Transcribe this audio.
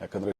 ಯಾಕಂದರೆ